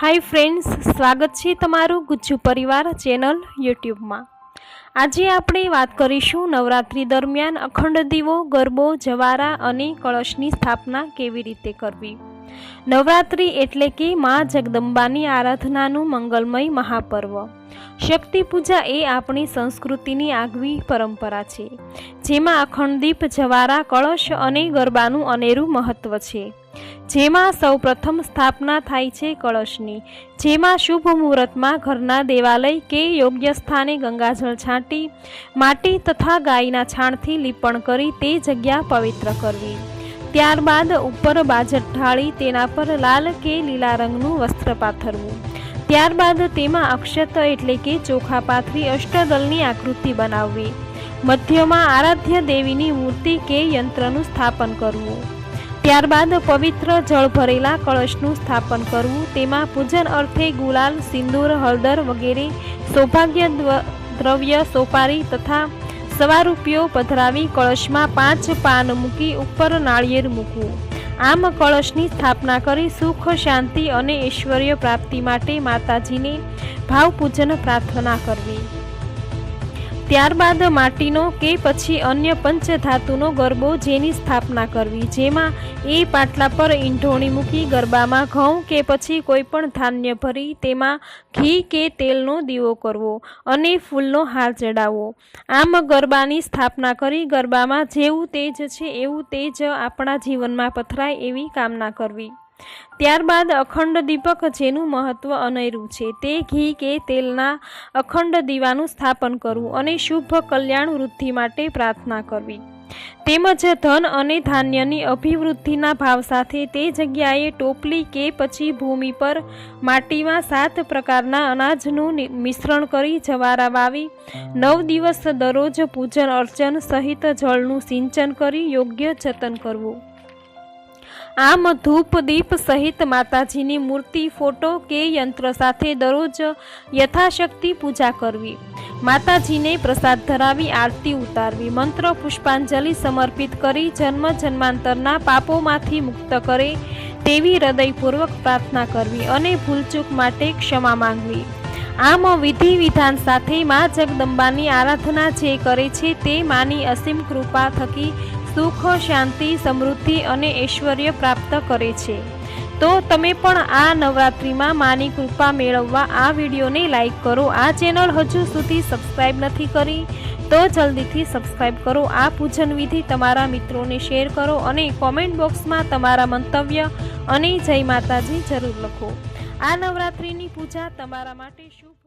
Hi friends, સ્વાગત છે તમારું ગુજ્જુ પરિવાર ચેનલ યુટ્યુબમાં. આજે આપણે વાત કરીશું નવરાત્રિ દરમિયાન અખંડ દીવો, ગરબો, જવારા અને કળશની સ્થાપના કેવી રીતે કરવી? નવરાત્રિ એટલે કે મા જગદંબાની આરાધનાનું મંગલમય મહાપર્વ. શક્તિ પૂજા એ આપણી સંસ્કૃતિની આગવી પરંપરા છે, જેમાં અખંડ દીપ, જવારા, કળશ અને ગરબાનું અનેરું મહત્વ છે. જેમાં સૌપ્રથમ સ્થાપના થાય છે કળશની, જેમાં શુભ મુહૂર્તમાં ઘરના દેવાલય કે યોગ્ય સ્થાને ગંગાજળ છાંટી, માટી તથા ગાયના છાણથી લીપણ કરી તે જગ્યા પવિત્ર કરવી. ત્યારબાદ ઉપર બાજટ ઢાળી તેના પર લાલ કે લીલા રંગનું વસ્ત્ર પાથરવું. ત્યારબાદ તેમાં અક્ષત એટલે કે ચોખા પાથરી અષ્ટદલની આકૃતિ બનાવવી. મધ્યમાં આરાધ્ય દેવીની મૂર્તિ કે યંત્રનું સ્થાપન કરવું. ત્યારબાદ પવિત્ર જળ ભરેલા કળશનું સ્થાપન કરવું, તેમાં પૂજન અર્થે ગુલાલ, સિંદૂર, હળદર વગેરે સૌભાગ્ય દ્રવ્ય સોપારી તથા સવા રૂપિયો પધરાવી કળશમાં પાંચ પાન મૂકી ઉપર નાળિયેર મૂકવું. આમ કળશની સ્થાપના કરી સુખ, શાંતિ અને ઐશ્વર્ય પ્રાપ્તિ માટે માતાજીને ભાવપૂજન પ્રાર્થના કરવી. ત્યારબાદ માટીનો કે પછી અન્ય પંચધાતુનો ગરબો જેની સ્થાપના કરવી, જેમાં એ પાટલા પર ઈંઢોણી મૂકી ગરબામાં ઘઉં કે પછી કોઈપણ ધાન્ય ભરી તેમાં ઘી કે તેલનો દીવો કરવો અને ફૂલનો હાર ચડાવવો. આમ ગરબાની સ્થાપના કરી ગરબામાં જેવું તેજ છે, એવું તેજ આપણા જીવનમાં પથરાય એવી કામના કરવી. ત્યારબાદ અખંડ દીપક જેનું મહત્વ અનેરું છે, તે ઘી કે તેલના અખંડ દીવાનું સ્થાપન કરવું અને શુભ કલ્યાણ વૃદ્ધિ માટે પ્રાર્થના કરવી. તેમજ ધન અને ધાન્યની અભિવૃદ્ધિના ભાવ સાથે તે જગ્યાએ ટોપલી કે પછી ભૂમિ પર માટીમાં સાત પ્રકારના અનાજનું મિશ્રણ કરી જવારા વાવી, નવ દિવસ દરરોજ પૂજન અર્ચન સહિત જળનું સિંચન કરી યોગ્ય જતન કરવું. આમ ધૂપ દીપ સહિત માતાજીની મૂર્તિ, ફોટો કે યંત્ર સાથે દરરોજ યથાશક્તિ પૂજા કરવી. માતાજીને પ્રસાદ ધરાવી, આરતી ઉતારવી, મંત્ર પુષ્પાંજલિ સમર્પિત કરી, જન્મ જન્માંતરના પાપોમાંથી મુક્ત કરે તેવી હૃદયપૂર્વક પ્રાર્થના કરવી અને ભૂલચૂક માટે ક્ષમા માંગવી. આમ વિધિ વિધાન સાથે મા જગદંબાની આરાધના જે કરે છે તે માની અસીમ કૃપા થકી સુખ, શાંતિ, સમૃદ્ધિ અને ઐશ્વર્ય પ્રાપ્ત કરે છે. તો તમે પણ આ નવરાત્રિમાં માની કૃપા મેળવવા આ વિડીયોને લાઈક કરો. આ ચેનલ હજુ સુધી સબસ્ક્રાઈબ નથી કરી તો જલ્દીથી સબસ્ક્રાઈબ કરો. આ પૂજન વિધિ તમારા મિત્રોને શેર કરો અને કોમેન્ટ બોક્સમાં તમારા મંતવ્ય અને જય માતાજી જરૂર લખો. આ નવરાત્રિની પૂજા તમારા માટે શુભ